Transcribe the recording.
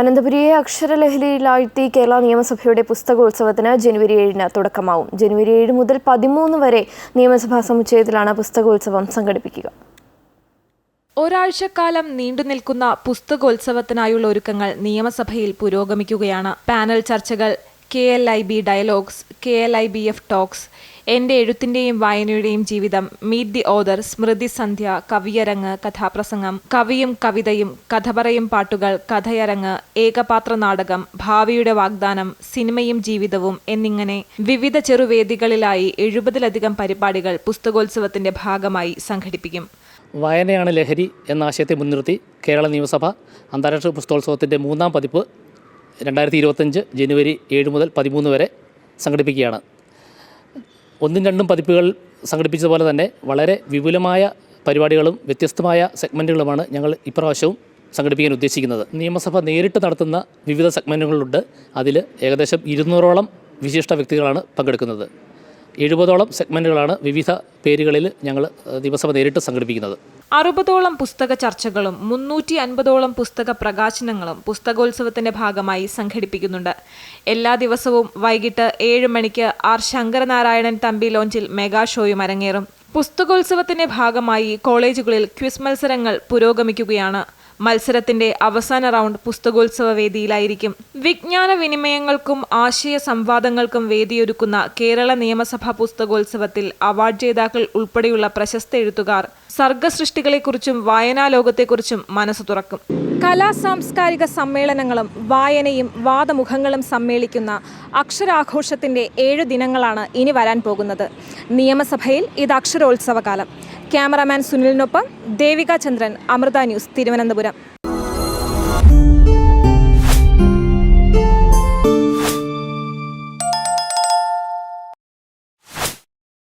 അനന്തപുരിയെ അക്ഷരലഹരിയിലാഴ്ത്തി കേരള നിയമസഭയുടെ പുസ്തകോത്സവത്തിന് ജനുവരി ഏഴിന് തുടക്കമാവും. ജനുവരി ഏഴ് മുതൽ പതിമൂന്ന് വരെ നിയമസഭാ സമുച്ചയത്തിലാണ് പുസ്തകോത്സവം സംഘടിപ്പിക്കുക. ഒരാഴ്ചക്കാലം നീണ്ടുനിൽക്കുന്ന പുസ്തകോത്സവത്തിനായുള്ള ഒരുക്കങ്ങൾ നിയമസഭയിൽ പുരോഗമിക്കുകയാണ്. പാനൽ ചർച്ചകൾ K L I B dialogues K L I B F talks എന്റെ എഴുത്തിന്റെയും വായനയുടെയും ജീവിതം മീറ്റ് ദി ഓദർ സ്മൃതി സന്ധ്യ കവിയരങ്ങ് കഥാപ്രസംഗം കവിയും കവിതയും കഥ പറയും പാട്ടുകൾ കഥയരങ്ങ് ഏകപാത്ര നാടകം ഭാവിയുടെ വാഗ്ദാനം സിനിമയും ജീവിതവും എന്നിങ്ങനെ വിവിധ ചെറുവേദികളിലായി എഴുപതിലധികം പരിപാടികൾ പുസ്തകോത്സവത്തിന്റെ ഭാഗമായി സംഘടിപ്പിക്കും. വായനയാണ് ലഹരി എന്ന ആശയത്തെ മുൻനിർത്തി കേരള നിയമസഭ അന്താരാഷ്ട്ര പുസ്തകോത്സവത്തിന്റെ മൂന്നാം പതിപ്പ് രണ്ടായിരത്തി ഇരുപത്തഞ്ച് ജനുവരി ഏഴ് മുതൽ പതിമൂന്ന് വരെ സംഘടിപ്പിക്കുകയാണ്. ഒന്നും രണ്ടും പതിപ്പുകൾ സംഘടിപ്പിച്ചതുപോലെ തന്നെ വളരെ വിപുലമായ പരിപാടികളും വ്യത്യസ്തമായ സെഗ്മെന്റുകളുമാണ് ഞങ്ങൾ ഇപ്രാവശ്യവും സംഘടിപ്പിക്കാൻ ഉദ്ദേശിക്കുന്നത്. നിയമസഭ നേരിട്ട് നടത്തുന്ന വിവിധ സെഗ്മെന്റുകളുണ്ട് അതിൽ ഏകദേശം ഇരുന്നൂറോളം വിശിഷ്ട വ്യക്തികളാണ് പങ്കെടുക്കുന്നത്. എഴുപതോളം സെഗ്മെന്റുകളാണ് വിവിധ പേരുകളിൽ ഞങ്ങൾ നിയമസഭ നേരിട്ട് സംഘടിപ്പിക്കുന്നത്. അറുപതോളം പുസ്തക ചർച്ചകളും മുന്നൂറ്റി അൻപതോളം പുസ്തക പ്രകാശനങ്ങളും പുസ്തകോത്സവത്തിന്റെ ഭാഗമായി സംഘടിപ്പിക്കുന്നുണ്ട്. എല്ലാ ദിവസവും വൈകിട്ട് ഏഴ് മണിക്ക് ആർ ശങ്കരനാരായണൻ തമ്പി ലോഞ്ചിൽ മെഗാ ഷോയും അരങ്ങേറും. പുസ്തകോത്സവത്തിന്റെ ഭാഗമായി കോളേജുകളിൽ ക്വിസ് മത്സരങ്ങൾ പുരോഗമിക്കുകയാണ്. മത്സരത്തിന്റെ അവസാന റൗണ്ട് പുസ്തകോത്സവ വേദിയിലായിരിക്കും. വിജ്ഞാന വിനിമയങ്ങൾക്കും ആശയ സംവാദങ്ങൾക്കും വേദിയൊരുക്കുന്ന കേരള നിയമസഭാ പുസ്തകോത്സവത്തിൽ അവാർഡ് ജേതാക്കൾ ഉൾപ്പെടെയുള്ള പ്രശസ്ത എഴുത്തുകാർ. സർഗസൃഷ്ടികളെക്കുറിച്ചും വായനാ ലോകത്തെക്കുറിച്ചും മനസ്സ് തുറക്കും. കലാ സാംസ്കാരിക സമ്മേളനങ്ങളും വായനയും വാദമുഖങ്ങളും സമ്മേളിക്കുന്ന അക്ഷരാഘോഷത്തിന്റെ ഏഴ് ദിനങ്ങളാണ് ഇനി വരാൻ പോകുന്നത്. നിയമസഭയിൽ ഇത് അക്ഷരോത്സവകാലം. ക്യാമറാമാൻ സുനിലിനൊപ്പം ദേവിക ചന്ദ്രൻ അമൃത ന്യൂസ് തിരുവനന്തപുരം.